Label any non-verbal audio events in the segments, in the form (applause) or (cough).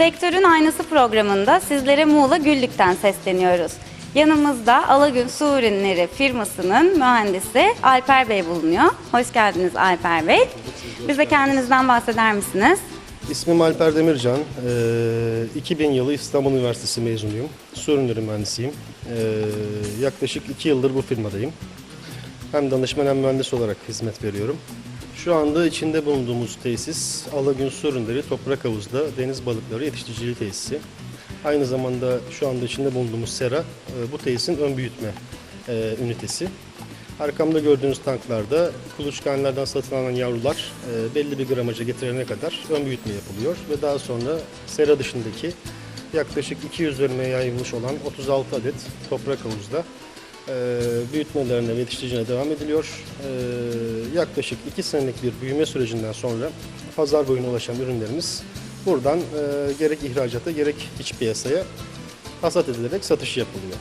Sektörün Aynası programında sizlere Muğla Güllük'ten sesleniyoruz. Yanımızda Alagün Su Ürünleri firmasının mühendisi Alper Bey bulunuyor. Hoş geldiniz Alper Bey. Bize kendinizden bahseder misiniz? İsmim Alper Demircan. Ee, 2000 yılı İstanbul Üniversitesi mezunuyum. Su ürünleri mühendisiyim. Ee, yaklaşık 2 yıldır bu firmadayım. Hem danışman hem mühendis olarak hizmet veriyorum. Şu anda içinde bulunduğumuz tesis Alagün Su Toprak Havuz'da deniz balıkları yetiştiriciliği tesisi. Aynı zamanda şu anda içinde bulunduğumuz sera e, bu tesisin ön büyütme e, ünitesi. Arkamda gördüğünüz tanklarda kuluçkanelerden satın alınan yavrular e, belli bir gramaja getirene kadar ön büyütme yapılıyor ve daha sonra sera dışındaki yaklaşık 200 bölmeye yayılmış olan 36 adet toprak havuzda büyütmelerine ve yetiştiricine devam ediliyor. E, yaklaşık 2 senelik bir büyüme sürecinden sonra pazar boyuna ulaşan ürünlerimiz buradan e, gerek ihracata gerek iç piyasaya hasat edilerek satış yapılıyor.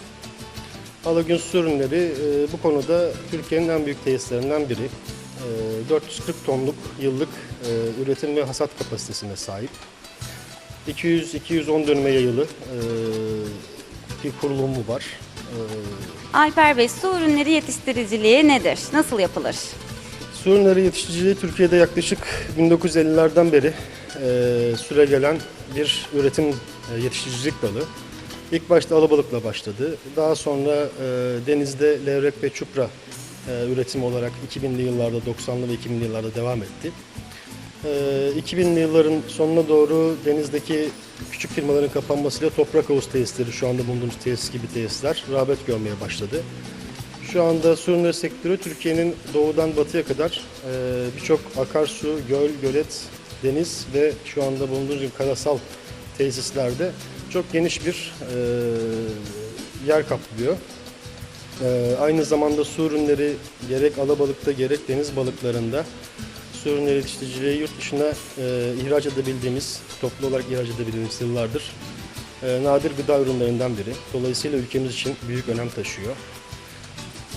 Alagün Su Ürünleri e, bu konuda Türkiye'nin en büyük tesislerinden biri. E, 440 tonluk yıllık e, üretim ve hasat kapasitesine sahip. 200-210 dönüme yayılı e, bir kurulumu var. Alper Bey, su ürünleri yetiştiriciliği nedir? Nasıl yapılır? Su ürünleri yetiştiriciliği Türkiye'de yaklaşık 1950'lerden beri e, süre gelen bir üretim e, yetiştiricilik dalı. İlk başta alabalıkla başladı. Daha sonra e, denizde levrek ve çupra e, üretimi olarak 2000'li yıllarda, 90'lı ve 2000'li yıllarda devam etti. E, 2000'li yılların sonuna doğru denizdeki küçük firmaların kapanmasıyla toprak havuz tesisleri, şu anda bulunduğumuz tesis gibi tesisler rağbet görmeye başladı. Şu anda su ürünleri sektörü Türkiye'nin doğudan batıya kadar e, birçok akarsu, göl, gölet, deniz ve şu anda bulunduğumuz gibi karasal tesislerde çok geniş bir e, yer kaplıyor. E, aynı zamanda su ürünleri gerek alabalıkta gerek deniz balıklarında su ürünleri yetiştiriciliği yurt dışına e, ihraç edebildiğimiz, toplu olarak ihraç edebildiğimiz yıllardır e, nadir gıda ürünlerinden biri. Dolayısıyla ülkemiz için büyük önem taşıyor.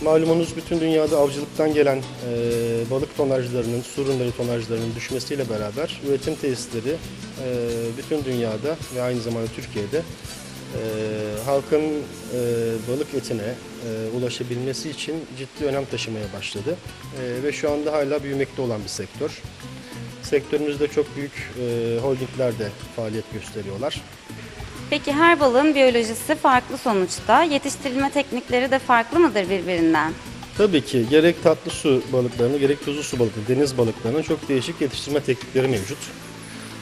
Malumunuz bütün dünyada avcılıktan gelen e, balık tonajlarının, su ürünleri tonajlarının düşmesiyle beraber üretim tesisleri e, bütün dünyada ve aynı zamanda Türkiye'de halkın e, balık etine e, ulaşabilmesi için ciddi önem taşımaya başladı. E, ve şu anda hala büyümekte olan bir sektör. Sektörümüzde çok büyük e, holdingler de faaliyet gösteriyorlar. Peki her balığın biyolojisi farklı sonuçta. Yetiştirilme teknikleri de farklı mıdır birbirinden? Tabii ki gerek tatlı su balıklarını gerek tuzlu su balıkları, deniz balıklarının çok değişik yetiştirme teknikleri mevcut.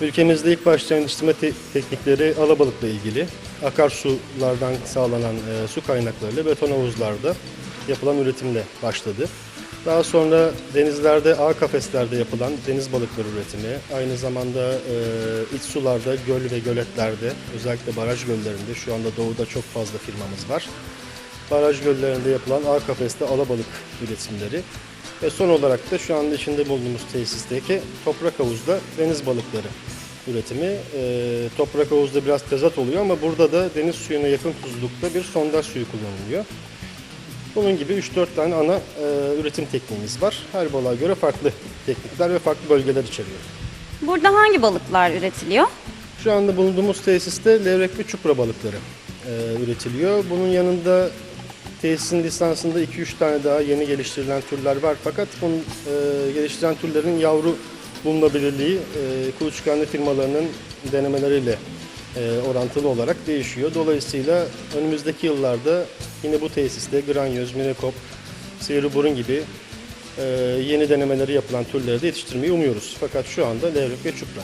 Ülkemizde ilk başlayan yetiştirme te- teknikleri alabalıkla ilgili. Akarsulardan sağlanan e, su kaynaklarıyla beton havuzlarda yapılan üretimle başladı. Daha sonra denizlerde, ağ kafeslerde yapılan deniz balıkları üretimi, aynı zamanda e, iç sularda, göl ve göletlerde, özellikle baraj göllerinde şu anda doğuda çok fazla firmamız var baraj göllerinde yapılan ağ kafeste alabalık üretimleri ve son olarak da şu anda içinde bulunduğumuz tesisteki toprak havuzda deniz balıkları üretimi. Ee, toprak havuzda biraz tezat oluyor ama burada da deniz suyuna yakın tuzlulukta bir sondaj suyu kullanılıyor. Bunun gibi 3-4 tane ana e, üretim tekniğimiz var. Her balığa göre farklı teknikler ve farklı bölgeler içeriyor. Burada hangi balıklar üretiliyor? Şu anda bulunduğumuz tesiste levrek ve çupra balıkları e, üretiliyor. Bunun yanında tesisin lisansında 2-3 tane daha yeni geliştirilen türler var. Fakat bunun e, geliştirilen türlerin yavru bulunabilirliği e, kuluçkanlı firmalarının denemeleriyle e, orantılı olarak değişiyor. Dolayısıyla önümüzdeki yıllarda yine bu tesiste granyoz, minekop, sivri burun gibi e, yeni denemeleri yapılan türleri de yetiştirmeyi umuyoruz. Fakat şu anda levrek ve çupra.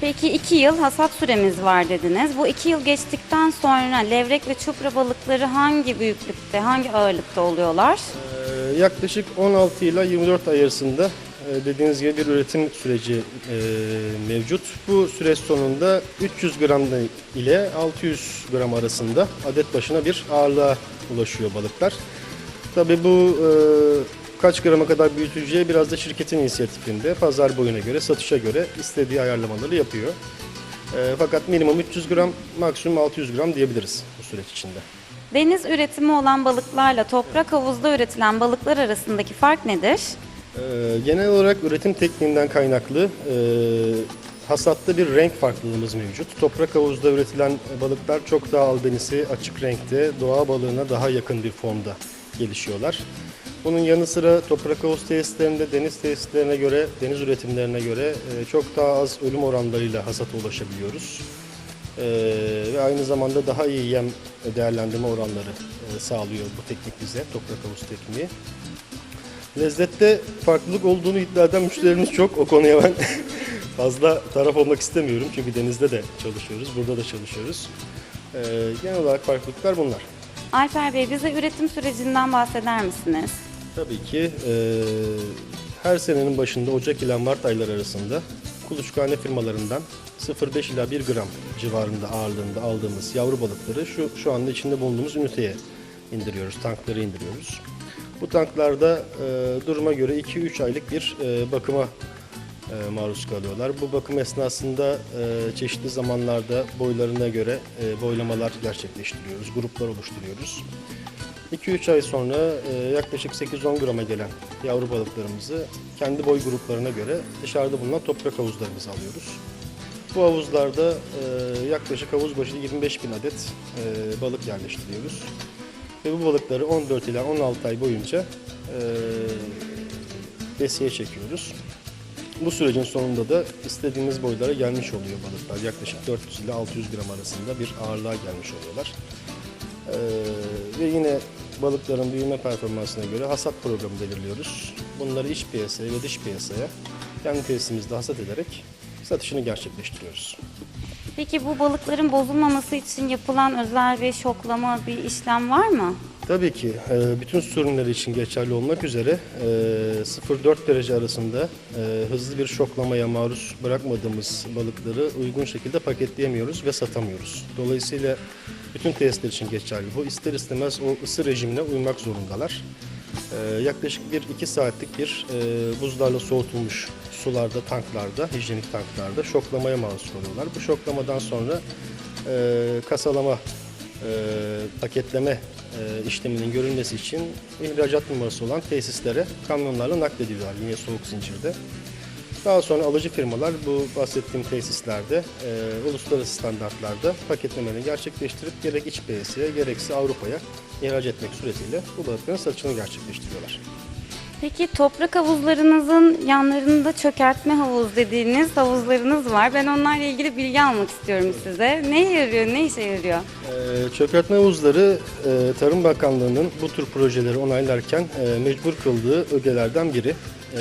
Peki iki yıl hasat süremiz var dediniz. Bu iki yıl geçtikten sonra levrek ve çupra balıkları hangi büyüklükte, hangi ağırlıkta oluyorlar? Ee, yaklaşık 16 ile 24 ay arasında dediğiniz gibi bir üretim süreci e, mevcut. Bu süreç sonunda 300 gram ile 600 gram arasında adet başına bir ağırlığa ulaşıyor balıklar. Tabii bu e, kaç grama kadar büyütüleceği biraz da şirketin inisiyatifinde pazar boyuna göre, satışa göre istediği ayarlamaları yapıyor. E, fakat minimum 300 gram, maksimum 600 gram diyebiliriz bu süreç içinde. Deniz üretimi olan balıklarla toprak havuzda üretilen balıklar arasındaki fark nedir? Ee, genel olarak üretim tekniğinden kaynaklı e, hasatta bir renk farklılığımız mevcut. Toprak havuzda üretilen balıklar çok daha albenisi, açık renkte, doğa balığına daha yakın bir formda gelişiyorlar. Bunun yanı sıra toprak havuz tesislerinde deniz tesislerine göre, deniz üretimlerine göre e, çok daha az ölüm oranlarıyla hasata ulaşabiliyoruz. Ve aynı zamanda daha iyi yem değerlendirme oranları sağlıyor bu teknik bize, toprak havuz tekniği. Lezzette farklılık olduğunu iddia eden müşterilerimiz çok. O konuya ben (laughs) fazla taraf olmak istemiyorum. Çünkü denizde de çalışıyoruz, burada da çalışıyoruz. Ee, genel olarak farklılıklar bunlar. Alper Bey bize üretim sürecinden bahseder misiniz? Tabii ki e, her senenin başında Ocak ile Mart ayları arasında kuluçkane firmalarından 0,5 ila 1 gram civarında ağırlığında aldığımız yavru balıkları şu, şu anda içinde bulunduğumuz üniteye indiriyoruz, tanklara indiriyoruz. Bu tanklarda e, duruma göre 2-3 aylık bir e, bakıma e, maruz kalıyorlar. Bu bakım esnasında e, çeşitli zamanlarda boylarına göre e, boylamalar gerçekleştiriyoruz, gruplar oluşturuyoruz. 2-3 ay sonra e, yaklaşık 8-10 grama gelen yavru balıklarımızı kendi boy gruplarına göre dışarıda bulunan toprak havuzlarımıza alıyoruz. Bu havuzlarda e, yaklaşık havuz başı 25 bin adet e, balık yerleştiriyoruz. Ve bu balıkları 14 ila 16 ay boyunca e, besiye çekiyoruz. Bu sürecin sonunda da istediğimiz boylara gelmiş oluyor balıklar. Yaklaşık 400 ile 600 gram arasında bir ağırlığa gelmiş oluyorlar. Ee, ve yine balıkların büyüme performansına göre hasat programı belirliyoruz. Bunları iç piyasaya ve dış piyasaya kendi tesisimizde hasat ederek satışını gerçekleştiriyoruz. Peki bu balıkların bozulmaması için yapılan özel bir şoklama bir işlem var mı? Tabii ki e, bütün su ürünleri için geçerli olmak üzere e, 0-4 derece arasında e, hızlı bir şoklamaya maruz bırakmadığımız balıkları uygun şekilde paketleyemiyoruz ve satamıyoruz. Dolayısıyla bütün tesisler için geçerli bu. İster istemez o ısı rejimine uymak zorundalar. E, Yaklaşık 1-2 saatlik bir e, buzlarla soğutulmuş sularda, tanklarda, hijyenik tanklarda şoklamaya maruz kalıyorlar. Bu şoklamadan sonra e, kasalama e, paketleme işleminin görülmesi için ihracat numarası olan tesislere kamyonlarla naklediyorlar yine soğuk zincirde. Daha sonra alıcı firmalar bu bahsettiğim tesislerde e, uluslararası standartlarda paketlemelerini gerçekleştirip gerek iç piyasaya gerekse Avrupa'ya ihraç etmek suretiyle bu balıkların satışını gerçekleştiriyorlar. Peki toprak havuzlarınızın yanlarında çökertme havuz dediğiniz havuzlarınız var. Ben onlarla ilgili bilgi almak istiyorum size. Ne yarıyor, ne işe yarıyor? Ee, Çökertme havuzları e, Tarım Bakanlığı'nın bu tür projeleri onaylarken e, mecbur kıldığı ögelerden biri. E,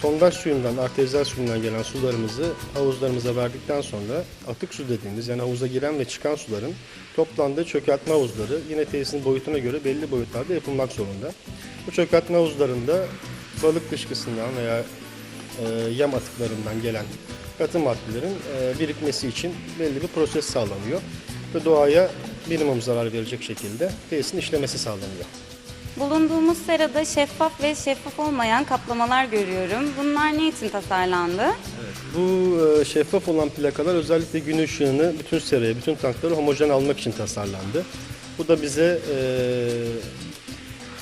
sondaj suyundan, artezyen suyundan gelen sularımızı havuzlarımıza verdikten sonra atık su dediğimiz yani havuza giren ve çıkan suların toplandığı çökertme havuzları yine tesisin boyutuna göre belli boyutlarda yapılmak zorunda. Bu çökertme havuzlarında balık dışkısından veya e, yem atıklarından gelen katı maddelerin e, birikmesi için belli bir proses sağlanıyor. Ve doğaya minimum zarar verecek şekilde tesisin işlemesi sağlanıyor. Bulunduğumuz serada şeffaf ve şeffaf olmayan kaplamalar görüyorum. Bunlar ne için tasarlandı? Bu e, şeffaf olan plakalar özellikle gün ışığını bütün seraya, bütün tanklara homojen almak için tasarlandı. Bu da bize e,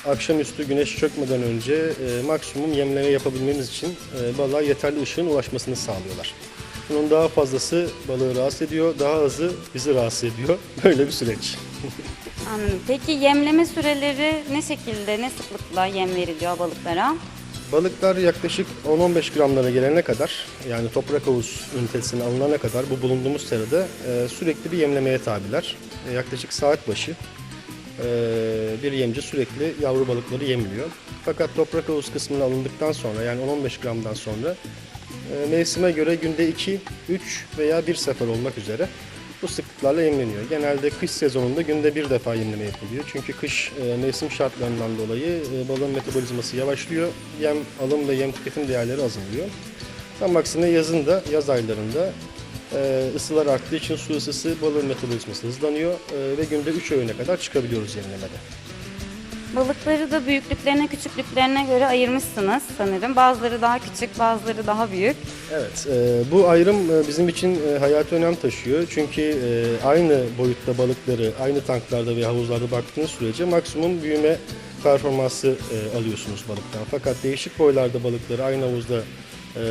akşamüstü güneş çökmeden önce e, maksimum yemleme yapabilmemiz için e, balığa yeterli ışığın ulaşmasını sağlıyorlar. Bunun daha fazlası balığı rahatsız ediyor, daha azı bizi rahatsız ediyor. (laughs) Böyle bir süreç. (laughs) Anladım. Peki yemleme süreleri ne şekilde, ne sıklıkla yem veriliyor balıklara? Balıklar yaklaşık 10-15 gramlara gelene kadar yani toprak havuz ünitesine alınana kadar bu bulunduğumuz serada e, sürekli bir yemlemeye tabiler. E, yaklaşık saat başı e, bir yemci sürekli yavru balıkları yemliyor. Fakat toprak havuz kısmına alındıktan sonra yani 10-15 gramdan sonra e, mevsime göre günde 2, 3 veya bir sefer olmak üzere bu sıklıklarla yemleniyor. Genelde kış sezonunda günde bir defa yemleme yapılıyor. Çünkü kış e, mevsim şartlarından dolayı e, balığın metabolizması yavaşlıyor. Yem alım ve yem tüketim değerleri azalıyor. Tam aksine yazın da, yaz aylarında e, ısılar arttığı için su ısısı balığın metabolizması hızlanıyor e, ve günde 3 öğüne kadar çıkabiliyoruz yemlemede. Balıkları da büyüklüklerine, küçüklüklerine göre ayırmışsınız sanırım. Bazıları daha küçük, bazıları daha büyük. Evet, e, bu ayrım e, bizim için e, hayati önem taşıyor. Çünkü e, aynı boyutta balıkları aynı tanklarda ve havuzlarda baktığınız sürece maksimum büyüme performansı e, alıyorsunuz balıktan. Fakat değişik boylarda balıkları aynı havuzda e,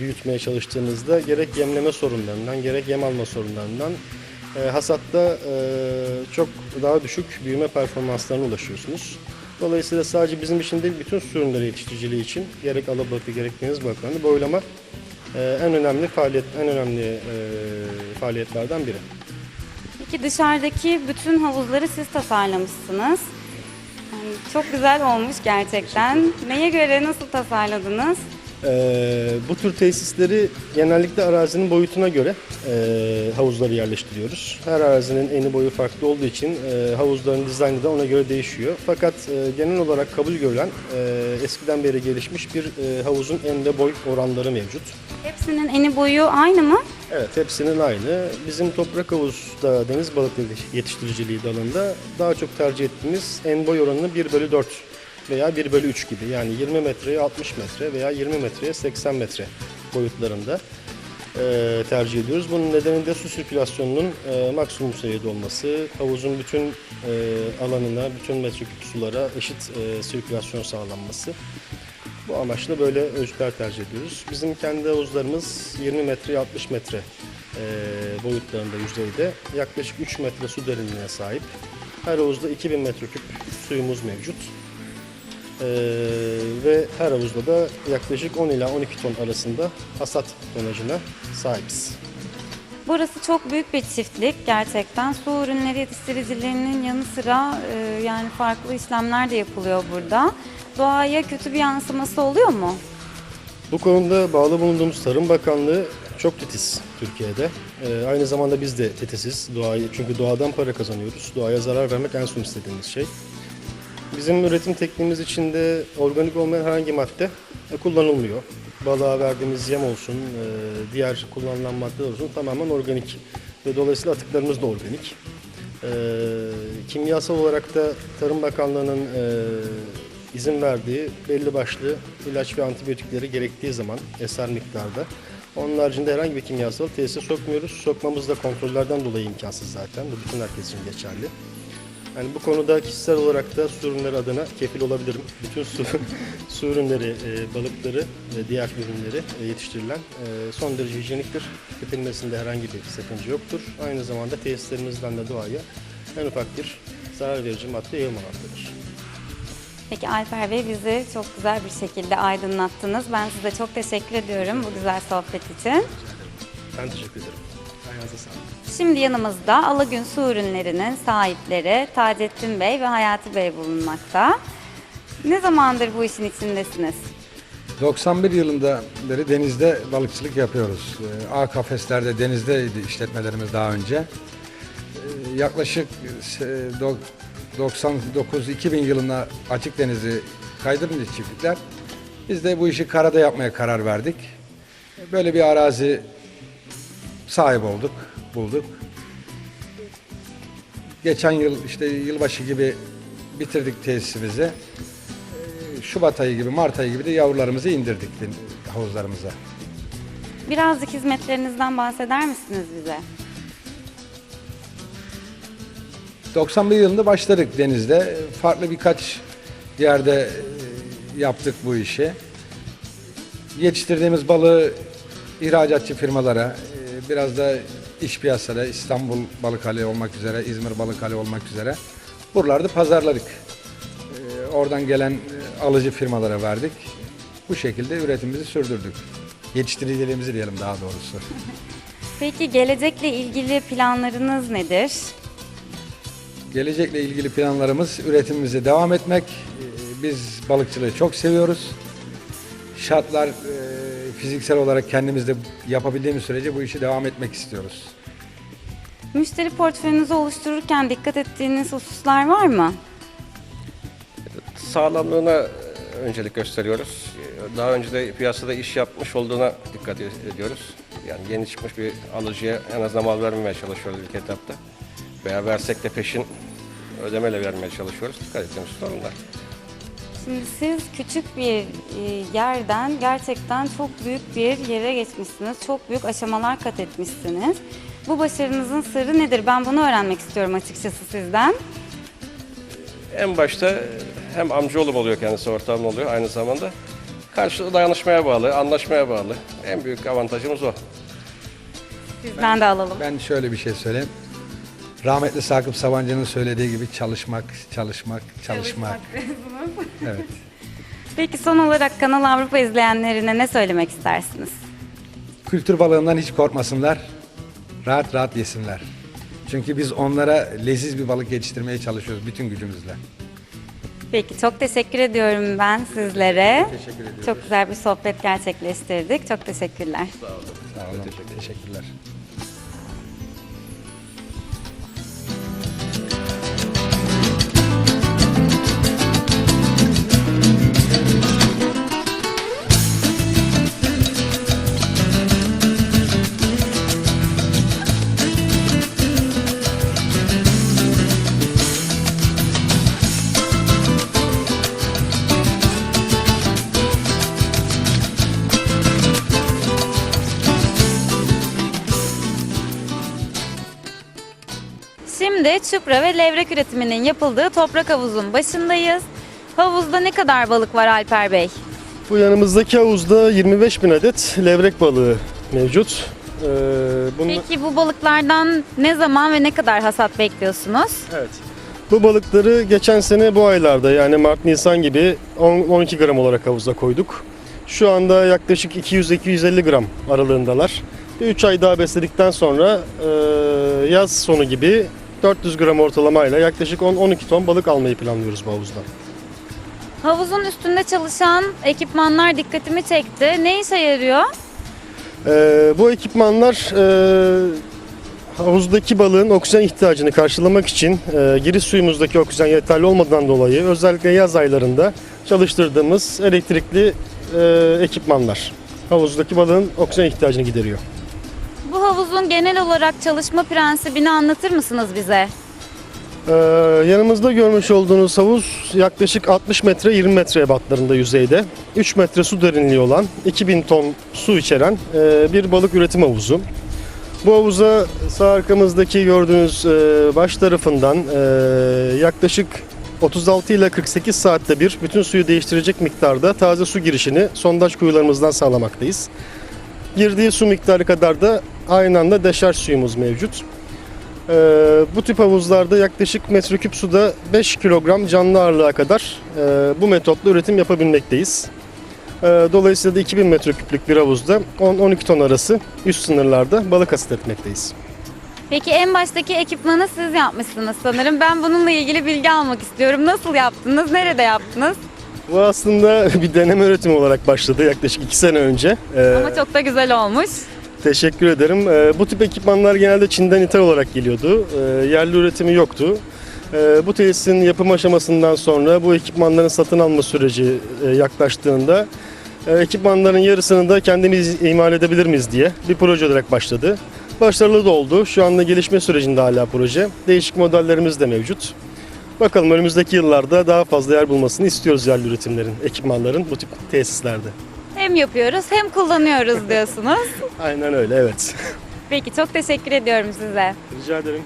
büyütmeye çalıştığınızda gerek yemleme sorunlarından gerek yem alma sorunlarından hasatta e, çok daha düşük büyüme performanslarına ulaşıyorsunuz. Dolayısıyla sadece bizim için değil bütün su ürünleri yetiştiriciliği için gerek alabalıklı gerek deniz balıklarında boylama e, en önemli faaliyet en önemli e, faaliyetlerden biri. Peki dışarıdaki bütün havuzları siz tasarlamışsınız. Yani çok güzel olmuş gerçekten. Neye göre nasıl tasarladınız? Ee, bu tür tesisleri genellikle arazinin boyutuna göre e, havuzları yerleştiriyoruz. Her arazinin eni boyu farklı olduğu için e, havuzların dizaynı da ona göre değişiyor. Fakat e, genel olarak kabul görülen e, eskiden beri gelişmiş bir e, havuzun en ve boy oranları mevcut. Hepsinin eni boyu aynı mı? Evet hepsinin aynı. Bizim toprak havuzda deniz balıklı yetiştiriciliği dalında daha çok tercih ettiğimiz en boy oranını 1 bölü 4 veya 1 bölü 3 gibi. Yani 20 metreye 60 metre veya 20 metreye 80 metre boyutlarında e, tercih ediyoruz. Bunun nedeni de su sirkülasyonunun e, maksimum seviyede olması, havuzun bütün e, alanına, bütün metreküp sulara eşit e, sirkülasyon sağlanması. Bu amaçla böyle ölçüler tercih ediyoruz. Bizim kendi havuzlarımız 20 metre 60 metre e, boyutlarında yüzeyde. Yaklaşık 3 metre su derinliğine sahip. Her havuzda 2000 metreküp suyumuz mevcut. E, ve her havuzda da yaklaşık 10 ila 12 ton arasında hasat tonajına sahibiz. Burası çok büyük bir çiftlik gerçekten. Su ürünleri yetiştiricilerinin yanı sıra e, yani farklı işlemler de yapılıyor burada. Doğaya kötü bir yansıması oluyor mu? Bu konuda bağlı bulunduğumuz Tarım Bakanlığı çok titiz Türkiye'de. Ee, aynı zamanda biz de titiziz. Doğayı, çünkü doğadan para kazanıyoruz. Doğaya zarar vermek en son istediğimiz şey. Bizim üretim tekniğimiz içinde organik olmayan herhangi madde kullanılmıyor. Balığa verdiğimiz yem olsun, e, diğer kullanılan maddeler olsun tamamen organik. Ve dolayısıyla atıklarımız da organik. E, kimyasal olarak da Tarım Bakanlığı'nın e, izin verdiği belli başlı ilaç ve antibiyotikleri gerektiği zaman eser miktarda. Onun haricinde herhangi bir kimyasal tesise sokmuyoruz. Sokmamız da kontrollerden dolayı imkansız zaten. Bu bütün herkes için geçerli. Yani bu konuda kişisel olarak da su ürünleri adına kefil olabilirim. Bütün su, (laughs) su ürünleri, e, balıkları ve diğer ürünleri e, yetiştirilen e, son derece hijyeniktir. Tüketilmesinde herhangi bir sakınca yoktur. Aynı zamanda tesislerimizden de doğaya en ufak bir zarar verici madde yayılmamaktadır. Peki Alper Bey bizi çok güzel bir şekilde aydınlattınız. Ben size çok teşekkür ediyorum bu güzel sohbet için. Ben teşekkür ederim. Ayağınıza sağlık. Şimdi yanımızda Alagün Su Ürünleri'nin sahipleri Taceddin Bey ve Hayati Bey bulunmakta. Ne zamandır bu işin içindesiniz? 91 yılında beri denizde balıkçılık yapıyoruz. Ee, A kafeslerde denizdeydi işletmelerimiz daha önce. Ee, Yaklaşık e, do- 99-2000 yılına açık denizi kaydırınca çiftlikler. Biz de bu işi karada yapmaya karar verdik. Böyle bir arazi sahip olduk, bulduk. Geçen yıl işte yılbaşı gibi bitirdik tesisimizi. Ee, Şubat ayı gibi, Mart ayı gibi de yavrularımızı indirdik havuzlarımıza. Birazcık hizmetlerinizden bahseder misiniz bize? 91 yılında başladık denizde. Farklı birkaç yerde e, yaptık bu işi. Yetiştirdiğimiz balığı ihracatçı firmalara, biraz da iş piyasada İstanbul Balıkhane olmak üzere, İzmir Balıkhane olmak üzere buralarda pazarladık. E, Oradan gelen e, alıcı firmalara verdik. Bu şekilde üretimimizi sürdürdük. Yetiştiriciliğimizi diyelim daha doğrusu. (laughs) Peki gelecekle ilgili planlarınız nedir? Gelecekle ilgili planlarımız üretimimize devam etmek. Ee, Biz balıkçılığı çok seviyoruz. Şartlar e, fiziksel olarak kendimizde yapabildiğimiz sürece bu işi devam etmek istiyoruz. Müşteri portföyünüzü oluştururken dikkat ettiğiniz hususlar var mı? sağlamlığına öncelik gösteriyoruz. Daha önce de piyasada iş yapmış olduğuna dikkat ediyoruz. Yani yeni çıkmış bir alıcıya en azından mal vermemeye çalışıyoruz ilk etapta. Veya versek de peşin ödemeyle vermeye çalışıyoruz. Dikkat ettiğimiz sorunlar. Şimdi siz küçük bir e, yerden gerçekten çok büyük bir yere geçmişsiniz. Çok büyük aşamalar kat etmişsiniz. Bu başarınızın sırrı nedir? Ben bunu öğrenmek istiyorum açıkçası sizden. En başta hem amcaoğlum oluyor kendisi ortağım oluyor aynı zamanda. Karşılıklı dayanışmaya bağlı, anlaşmaya bağlı. En büyük avantajımız o. Sizden de alalım. Ben şöyle bir şey söyleyeyim. Rahmetli Sakıp Sabancı'nın söylediği gibi çalışmak, çalışmak, çalışmak. Evet. Peki son olarak Kanal Avrupa izleyenlerine ne söylemek istersiniz? Kültür balığından hiç korkmasınlar. Rahat rahat yesinler. Çünkü biz onlara leziz bir balık yetiştirmeye çalışıyoruz bütün gücümüzle. Peki çok teşekkür ediyorum ben sizlere. Teşekkür ediyoruz. Çok güzel bir sohbet gerçekleştirdik. Çok teşekkürler. Sağ olun. Teşekkürler. Çupra ve levrek üretiminin yapıldığı toprak havuzun başındayız. Havuzda ne kadar balık var Alper Bey? Bu yanımızdaki havuzda 25 bin adet levrek balığı mevcut. Ee, bunun- Peki bu balıklardan ne zaman ve ne kadar hasat bekliyorsunuz? Evet. Bu balıkları geçen sene bu aylarda yani Mart-Nisan gibi 10-12 gram olarak havuza koyduk. Şu anda yaklaşık 200-250 gram aralığındalar. 3 ay daha besledikten sonra e, yaz sonu gibi 400 gram ortalamayla yaklaşık 10-12 ton balık almayı planlıyoruz bu havuzdan. Havuzun üstünde çalışan ekipmanlar dikkatimi çekti. Ne işe yarıyor? Ee, bu ekipmanlar e, havuzdaki balığın oksijen ihtiyacını karşılamak için e, giriş suyumuzdaki oksijen yeterli olmadan dolayı özellikle yaz aylarında çalıştırdığımız elektrikli e, ekipmanlar. Havuzdaki balığın oksijen ihtiyacını gideriyor. Bu havuzun genel olarak çalışma prensibini anlatır mısınız bize? Ee, yanımızda görmüş olduğunuz havuz yaklaşık 60 metre 20 metre ebatlarında yüzeyde. 3 metre su derinliği olan 2000 ton su içeren e, bir balık üretim havuzu. Bu havuza sağ arkamızdaki gördüğünüz e, baş tarafından e, yaklaşık 36 ile 48 saatte bir bütün suyu değiştirecek miktarda taze su girişini sondaj kuyularımızdan sağlamaktayız. Girdiği su miktarı kadar da aynı anda deşarj suyumuz mevcut. Ee, bu tip havuzlarda yaklaşık metreküp suda 5 kilogram canlı ağırlığa kadar e, bu metotla üretim yapabilmekteyiz. Ee, dolayısıyla da 2000 metreküplük bir havuzda 10-12 ton arası üst sınırlarda balık hasat etmekteyiz. Peki en baştaki ekipmanı siz yapmışsınız sanırım. Ben bununla ilgili bilgi almak istiyorum. Nasıl yaptınız? Nerede yaptınız? Bu aslında (laughs) bir deneme üretimi olarak başladı yaklaşık 2 sene önce. Ee, Ama çok da güzel olmuş. Teşekkür ederim. Ee, bu tip ekipmanlar genelde Çin'den ithal olarak geliyordu. Ee, yerli üretimi yoktu. Ee, bu tesisin yapım aşamasından sonra bu ekipmanların satın alma süreci e, yaklaştığında e, ekipmanların yarısını da kendimiz imal edebilir miyiz diye bir proje olarak başladı. Başarılı da oldu. Şu anda gelişme sürecinde hala proje. Değişik modellerimiz de mevcut. Bakalım önümüzdeki yıllarda daha fazla yer bulmasını istiyoruz yerli üretimlerin, ekipmanların bu tip tesislerde. Hem yapıyoruz hem kullanıyoruz diyorsunuz. (laughs) Aynen öyle, evet. Peki çok teşekkür ediyorum size. Rica ederim.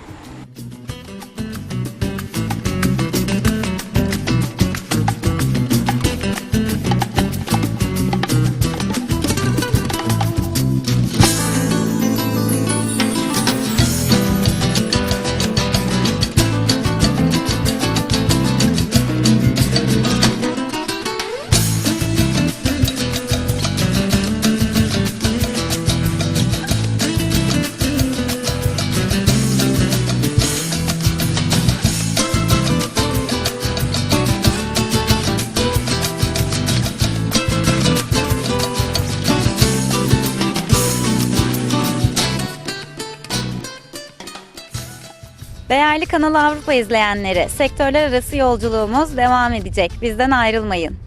Kanal Avrupa izleyenleri, sektörler arası yolculuğumuz devam edecek. Bizden ayrılmayın.